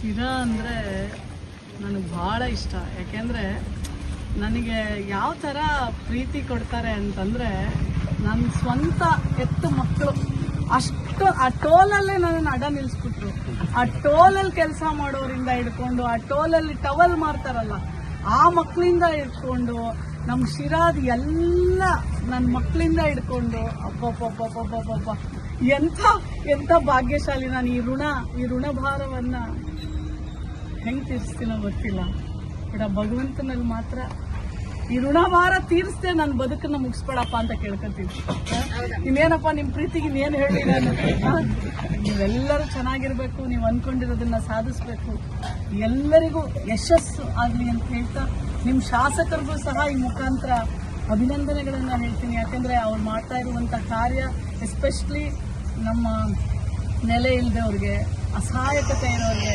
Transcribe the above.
ಶಿರಾ ಅಂದರೆ ನನಗೆ ಭಾಳ ಇಷ್ಟ. ಯಾಕೆಂದರೆ ನನಗೆ ಯಾವ ಥರ ಪ್ರೀತಿ ಕೊಡ್ತಾರೆ ಅಂತಂದರೆ ನನ್ನ ಸ್ವಂತ ಎತ್ತು ಮಕ್ಕಳು ಅಷ್ಟು ಆ ಟೋಲಲ್ಲೇ ನನ್ನನ್ನು ಅಡ ನಿಲ್ಲಿಸ್ಬಿಟ್ರು ಆ ಟೋಲಲ್ಲಿ ಕೆಲಸ ಮಾಡೋರಿಂದ ಹಿಡ್ಕೊಂಡು, ಆ ಟೋಲಲ್ಲಿ ಟವಲ್ ಮಾಡ್ತಾರಲ್ಲ ಆ ಮಕ್ಕಳಿಂದ ಹಿಡ್ಕೊಂಡು ನಮ್ಮ ಶಿರಾದ ಎಲ್ಲ ನನ್ನ ಮಕ್ಕಳಿಂದ ಹಿಡ್ಕೊಂಡು ಅಬ್ಬಬ್ಬಬ್ಬಬ್ಬಬ್ಬಬ್ಬ ಎಂಥ ಎಂಥ ಭಾಗ್ಯಶಾಲಿ ನಾನು ಈ ಋಣ ಈ ಋಣ ಭಾರವನ್ನ ಹೆಂಗ್ ತೀರಿಸ್ತೀನೋ ಗೊತ್ತಿಲ್ಲ. ಬಟ್ ಆ ಭಗವಂತನಲ್ಲಿ ಮಾತ್ರ ಈ ಋಣಭಾರ ತೀರಿಸ್ದೆ ನನ್ನ ಬದುಕನ್ನ ಮುಗಿಸ್ಬೇಡಪ್ಪ ಅಂತ ಕೇಳ್ಕೊತೀವಿ. ಇನ್ನೇನಪ್ಪ ನಿಮ್ಮ ಪ್ರೀತಿಗೆ ಇನ್ನೇನು ಹೇಳಿ ನಾನು? ನೀವೆಲ್ಲರೂ ಚೆನ್ನಾಗಿರ್ಬೇಕು ನೀವು ಅನ್ಕೊಂಡಿರೋದನ್ನ ಸಾಧಿಸ್ಬೇಕು. ಎಲ್ಲರಿಗೂ ಯಶಸ್ಸು ಆಗಲಿ ಅಂತ ಹೇಳ್ತಾ ನಿಮ್ಮ ಶಾಸಕರಿಗೂ ಸಹ ಈ ಮುಖಾಂತರ ಅಭಿನಂದನೆಗಳನ್ನು ಹೇಳ್ತೀನಿ. ಯಾಕಂದ್ರೆ ಅವ್ರು ಮಾಡ್ತಾ ಇರುವಂತ ಕಾರ್ಯ ಎಸ್ಪೆಷಲಿ ನಮ್ಮ ನೆಲೆ ಇಲ್ಲದವ್ರಿಗೆ ಅಸಹಾಯಕತೆ ಇರೋರಿಗೆ